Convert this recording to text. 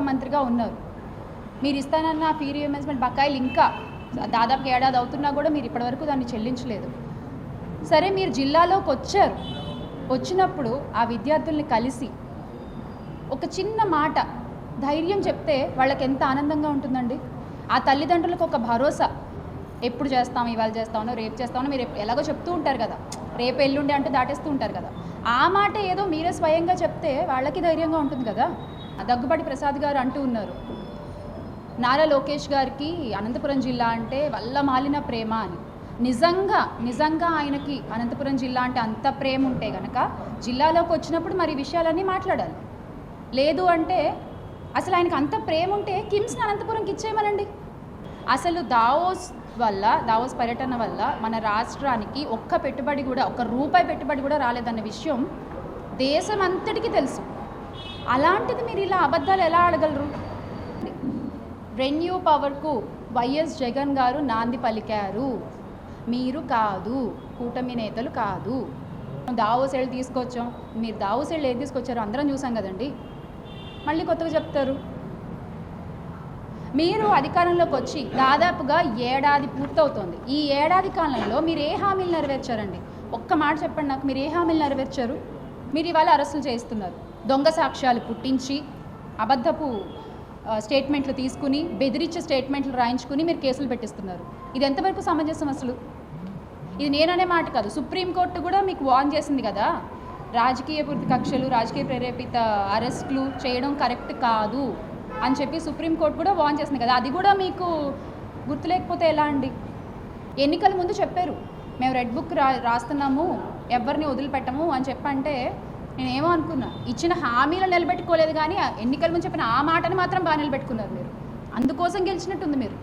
మంత్రిగా ఉన్నారు. మీరు ఇస్తానన్న ఫీ రీఎంబర్స్మెంట్ బకాయిలు ఇంకా దాదాపు ఏడాది అవుతున్నా కూడా మీరు ఇప్పటివరకు దాన్ని చెల్లించలేదు. సరే మీరు జిల్లాలోకి వచ్చారు. వచ్చినప్పుడు ఆ విద్యార్థుల్ని కలిసి ఒక చిన్న మాట ధైర్యం చెప్తే వాళ్ళకి ఎంత ఆనందంగా ఉంటుందండి? ఆ తల్లిదండ్రులకు ఒక భరోసా. ఎప్పుడు చేస్తాం ఇవాళ చేస్తామో రేపు చేస్తామో మీరు ఎలాగో చెప్తూ ఉంటారు కదా. రేపు ఎల్లుండి అంటూ దాటేస్తూ ఉంటారు కదా. ఆ మాట ఏదో మీరే స్వయంగా చెప్తే వాళ్ళకి ధైర్యంగా ఉంటుంది కదా. దగ్గుబాటి ప్రసాద్ గారు అంటూ ఉన్నారు. నారా లోకేష్ గారికి అనంతపురం జిల్లా అంటే వల్ల మాలిన ప్రేమ అని. నిజంగా నిజంగా ఆయనకి అనంతపురం జిల్లా అంటే అంత ప్రేమ ఉంటే గనక జిల్లాలోకి వచ్చినప్పుడు మరి విషయాలన్నీ మాట్లాడాలి. లేదు అంటే అసలు ఆయనకు అంత ప్రేమ ఉంటే కిమ్స్ని అనంతపురంకి ఇచ్చేయమనండి. అసలు దావోస్ వల్ల దావోస్ పర్యటన వల్ల మన రాష్ట్రానికి ఒక్క పెట్టుబడి కూడా ఒక్క రూపాయి పెట్టుబడి కూడా రాలేదన్న విషయం దేశం అంతటికీ తెలుసు. అలాంటిది మీరు ఇలా అబద్ధాలు ఎలా ఆడగలరు? రెన్యూ పవర్కు వైఎస్ జగన్ గారు నాంది పలికారు. మీరు కాదు కూటమి నేతలు కాదు. దావోసేళ్ళు తీసుకొచ్చాం. మీరు దావోసేళ్ళు ఏది తీసుకొచ్చారో అందరం చూసాం కదండి. మళ్ళీ కొత్తగా చెప్తారు. మీరు అధికారంలోకి వచ్చి దాదాపుగా ఏడాది పూర్తవుతోంది. ఈ ఏడాది కాలంలో మీరు ఏ హామీలు నెరవేర్చారండి? ఒక్క మాట చెప్పండి నాకు. మీరు ఏ హామీలు నెరవేర్చారు? మీరు ఇవాళ అరెస్టులు చేయిస్తున్నారు. దొంగ సాక్ష్యాలు పుట్టించి అబద్ధపు స్టేట్మెంట్లు తీసుకుని బెదిరించే స్టేట్మెంట్లు రాయించుకుని మీరు కేసులు పెట్టిస్తున్నారు. ఇది ఎంతవరకు సమంజసం అసలు? ఇది నేననే మాట కాదు. సుప్రీంకోర్టు కూడా మీకు వార్న్ చేసింది కదా? రాజకీయ పూర్తి కక్షలు రాజకీయ ప్రేరేపిత అరెస్టులు చేయడం కరెక్ట్ కాదు అని చెప్పి సుప్రీంకోర్టు కూడా వార్న్ చేసింది కదా? అది కూడా మీకు గుర్తులేకపోతే ఎలా అండి? ఎన్నికల ముందు చెప్పారు. మేము రెడ్ బుక్ రా రాస్తున్నాము ఎవరిని వదిలిపెట్టము అని చెప్పంటే నేనేమో అనుకున్నా. ఇచ్చిన హామీలు నిలబెట్టుకోలేదు కానీ ఎన్నికల ముందు చెప్పిన ఆ మాటని మాత్రం బాగా నిలబెట్టుకున్నారు మీరు. అందుకోసం గెలిచినట్టుంది మీరు.